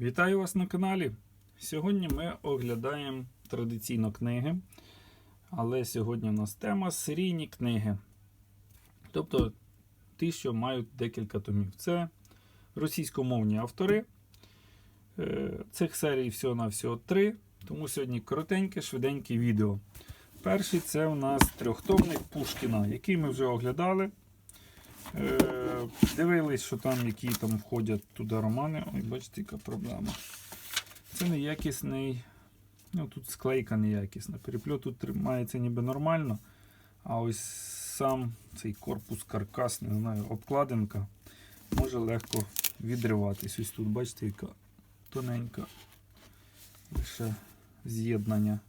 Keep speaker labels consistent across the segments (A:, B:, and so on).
A: Вітаю вас на каналі. Сьогодні ми оглядаємо традиційно книги, але сьогодні у нас тема серійні книги. Тобто ті, що мають декілька томів. Це російськомовні автори. Е, Цих серій всього-навсього три, тому сьогодні коротеньке, швиденьке відео. Перший це у нас трьохтомник Пушкіна, який ми вже оглядали. Е, Дивились, що там, які там входять туди романи. Ой, бачите, яка проблема. Це неякісний. Ну, тут склейка неякісна. Перепльот тут тримається ніби нормально. А ось сам цей корпус каркас, не знаю, обкладинка може легко відриватись. Ось тут, бачите, яка тоненька лише з'єднання.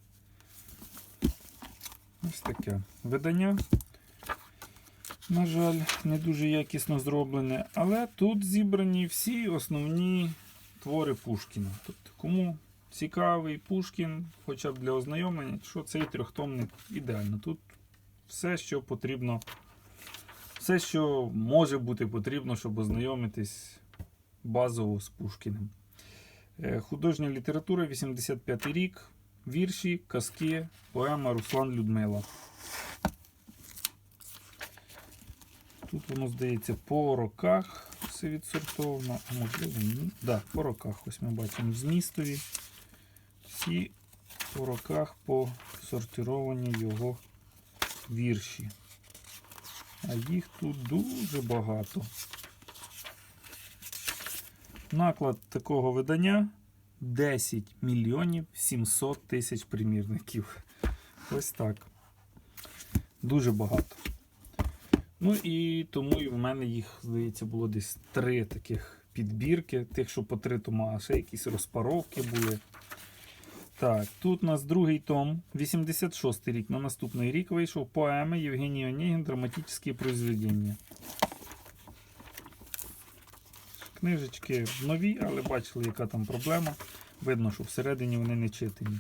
A: Ось таке видання. На жаль, не дуже якісно зроблене, але тут зібрані всі основні твори Пушкіна. Тобто, кому цікавий Пушкін, хоча б для ознайомлення, що цей трьохтомник ідеально. Тут все, що потрібно, все, що може бути потрібно, щоб ознайомитись базово з Пушкіним. Е, Художня література, 85 рік, вірші, казки, поема Руслан Людмила. Тут воно здається по роках все відсортовано, а можливо ні. Да, по роках. Ось ми бачимо змістові. Всі по роках посортировані його вірші. А їх тут дуже багато. Наклад такого видання 10 мільйонів 700 тисяч примірників. Ось так. Дуже багато. Ну і тому і в мене їх, здається, було десь три таких підбірки, тих, що по три тома, а ще якісь розпаровки були. Так, тут у нас другий том, 86 рік. На наступний рік вийшов поеми Євгеній Онегін Драматичні произведення. Книжечки нові, але бачили, яка там проблема. Видно, що всередині вони не читані.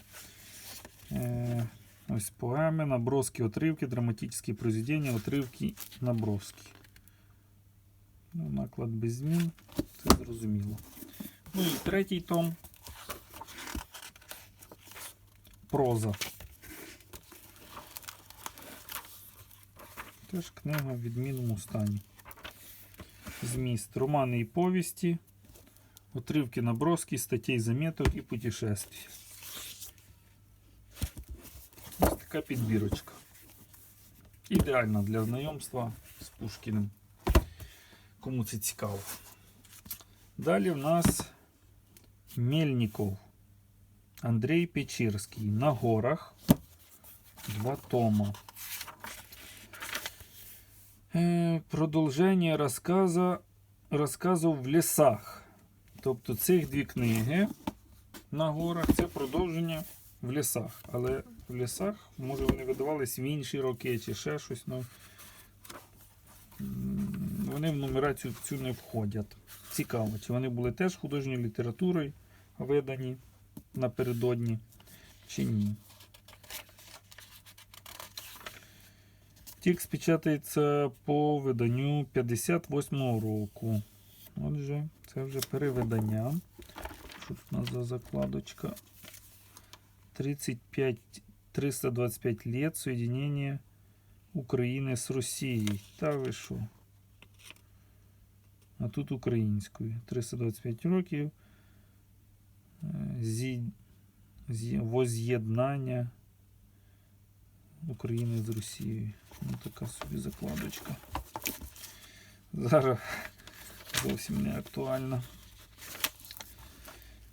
A: Ось поеми, наброски, отривки, драматичні произведення, отривки, наброски. Ну, наклад без змін, це зрозуміло. Ну і третій том. Проза. Теж книга в відмінному стані. Зміст. Романи і повісті, отривки наброски, статей заметок і путешествия. Ось така підбірочка. Ідеальна для знайомства з Пушкіним. Кому це цікаво. Далі в нас Мельников Андрій Печірський. На горах. Два тома. Е, Продовження розказу, розказу в лісах. Тобто цих дві книги на горах це продовження в лісах. Але в лісах, може, вони видавались в інші роки чи ще щось. Ну, вони в нумерацію цю не входять. Цікаво, чи вони були теж художньою літературою видані напередодні, чи ні. Текст печатається по виданню 58-го року. Отже, це вже перевидання. Що тут у нас за закладочка? 35 325 лет соединения України з Росією. Та ви що? А тут українською. 325 років. Е, Зі... зі- Воз'єднання України з Росією. Ну, така собі закладочка. Зараз зовсім не актуально.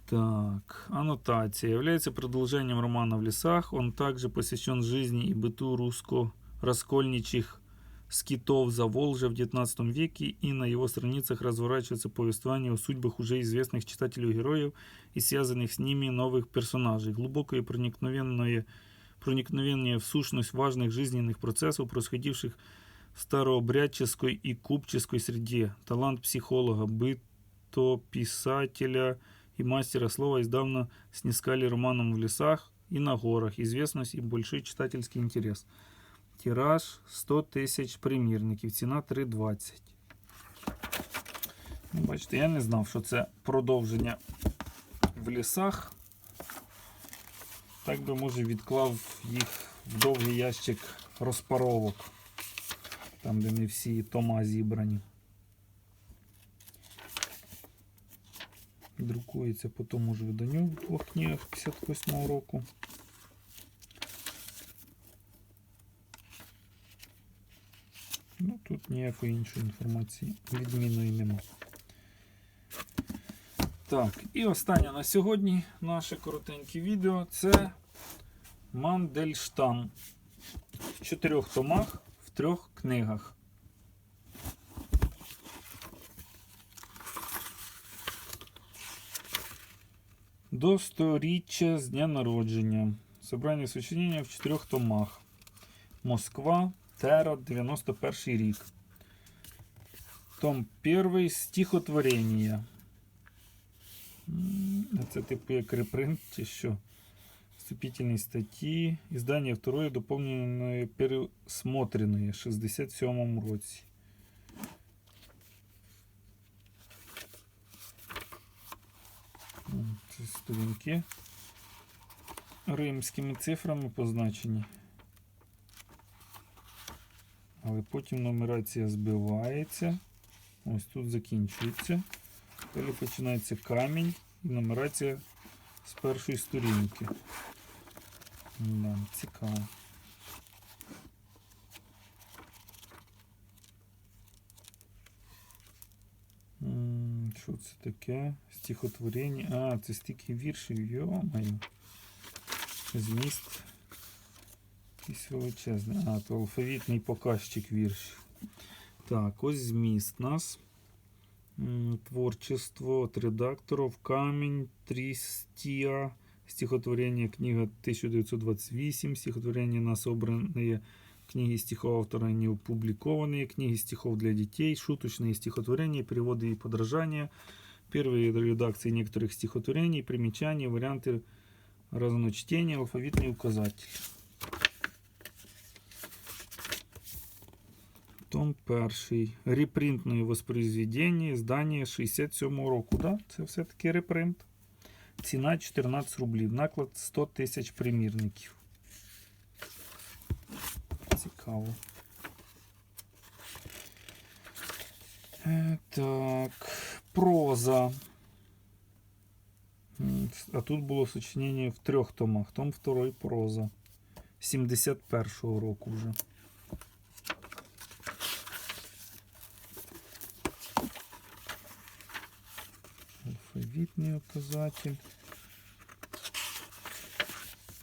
A: Так, аннотация. Является продолжением романа «В лесах». Он также посвящен жизни и быту русско-раскольничьих скитов за Волжье в XIX веке, и на его страницах разворачивается повествование о судьбах уже известных читателю героев и связанных с ними новых персонажей. Глубокое и проникновенное, проникновение в сущность важных жизненных процессов, происходивших в старообрядческой и купческой среде. Талант психолога, бытописателя и мастера слова издавна снискали романом в лесах и на горах, известность и большой читательский интерес. Тираж 100 тисяч примірників, ціна 3,20. Ну, Бачите, я не знав, що це продовження в лісах. Так би, може, відклав їх в довгий ящик розпаровок. Там, де не всі тома зібрані. Друкується по тому ж виданню в двох книгах 58 року. Ну, тут ніякої іншої інформації відмінної нема. Так, і останнє на сьогодні наше коротеньке відео це Мандельштам в чотирьох томах в трьох книгах. До сторіччя з дня народження. Собрання сочинення в чотирьох томах. Москва, Тера, 91 рік. Том 1 стихотворення. Це типу як репринт чи що? Вступительные статьи. Издание второе, дополненное пересмотренное в 67 році. М, Це сторінки римськими цифрами позначені. Але потім нумерація збивається. Ось тут закінчується. Далі починається камінь і нумерація з першої сторінки. Да, цікаво. Що це таке? Стихотворення. А, це стільки віршів, йо-моє. Зміст. Якийсь величезний. А, то алфавітний показчик віршів. Так, ось зміст нас. Творчество от редакторов. Камінь, Трістія. Стихотворение, книга 1928. Стихотворение на собранные книги стихов автора не опубликованные. Книги стихов для детей. Шуточные стихотворения, переводы и подражания. Первые редакции некоторых стихотворений. Примечания, варианты разночтения. Алфавитный указатель. Том перший. Репринтне воспроизведення, здання 67 року. Да? Це все-таки репринт. Ціна 14 рублів. Наклад 100 тисяч примірників. Цікаво. Е, так. Проза. А тут було сочинення в трьох томах. Том второй проза. 71-го року вже. Алфавітний указатель.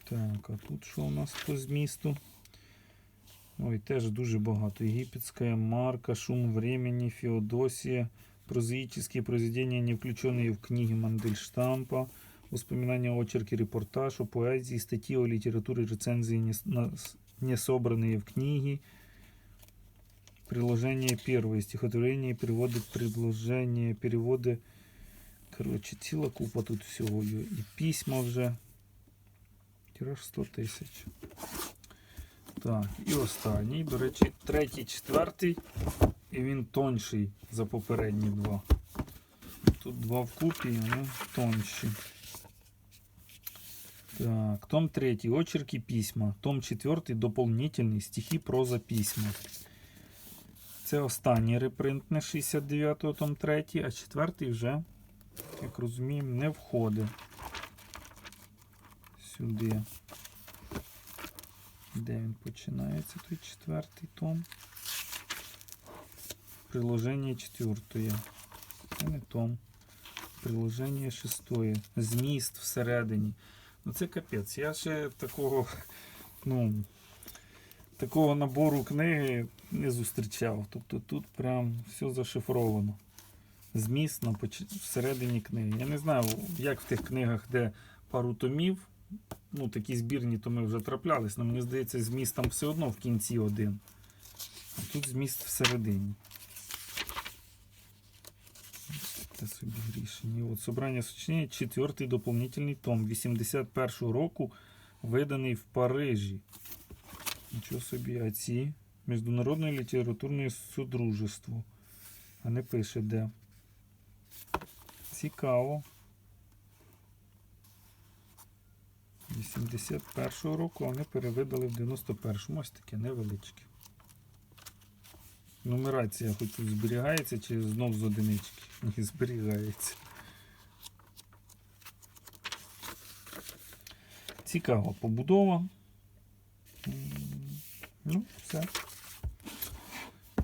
A: Так, а тут що у нас по змісту? Ой, теж дуже багато. Єгипетська марка, шум времени, Феодосія, прозаические произведения, не включенные в книги Мандельштампа, воспоминания, очерки, репортаж о поэзии, статьи о литературе, рецензии, не, с- на- с- не собранные в книги. Приложение первое. Стихотворение, переводы, предложения, переводи. Коротше, ціла купа тут всього є. І письма вже. Тираж 100 тисяч. Так, і останній, до речі, третій, четвертий. І він тонший за попередні два. Тут два вкупі, вони тонші. Так, том третій. Очерки письма. Том четвертий дополнительний. Стихи, проза, письма. Це останній репринт на 69-го, том третій, а четвертий вже, як розуміємо, не входить сюди. Де він починається, той четвертий том? Приложення четвертої. Це не том. Приложення шестої. Зміст всередині. Ну це капець. Я ще такого, ну, такого набору книги не зустрічав. Тобто тут прям все зашифровано. Зміст на поч- всередині книги. Я не знаю, як в тих книгах, де пару томів, ну такі збірні томи вже траплялись, але мені здається, зміст там все одно в кінці один. А тут зміст всередині. Це собі рішення. От собрання сочинення, четвертий доповнительний том 81-го року, виданий в Парижі. Нічого собі, а ці Міжнародне літературне содружество. А не пише де. Цікаво. 81-го року вони перевидали в 91-му. Ось таке невеличке. Нумерація хоч тут зберігається, чи знов з одинички? Ні, зберігається. Цікава побудова. Ну, все.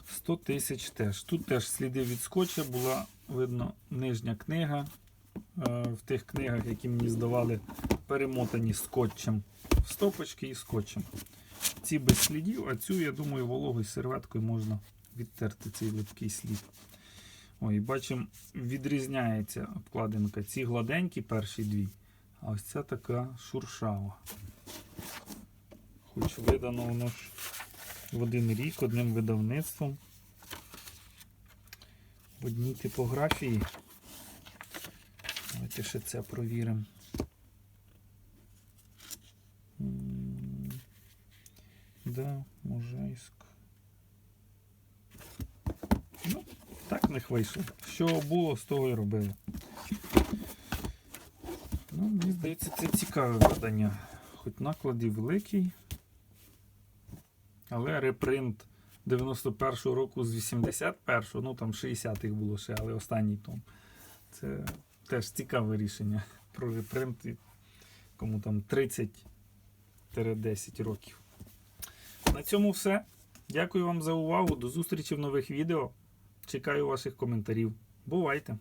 A: 100 тисяч теж. Тут теж сліди від скотча була видно нижня книга. Е, В тих книгах, які мені здавали, перемотані скотчем. В стопочки і скотчем. Ці без слідів, а цю, я думаю, вологою серветкою можна відтерти цей липкий слід. Ой, бачимо, відрізняється обкладинка. Ці гладенькі перші дві, а ось ця така шуршава. Хоч видано воно ж в один рік одним видавництвом. В одній типографії. Давайте ще це провіримо. Вийшло. Що було, з того і робили. Ну, мені здається, це цікаве видання. Хоч наклад і великий. Але репринт 91-го року з 81-го, ну там 60-х було ще, але останній том. Це теж цікаве рішення про репринт, кому там 30-10 років. На цьому все. Дякую вам за увагу. До зустрічі в нових відео. Чекаю ваших коментарів. Бувайте!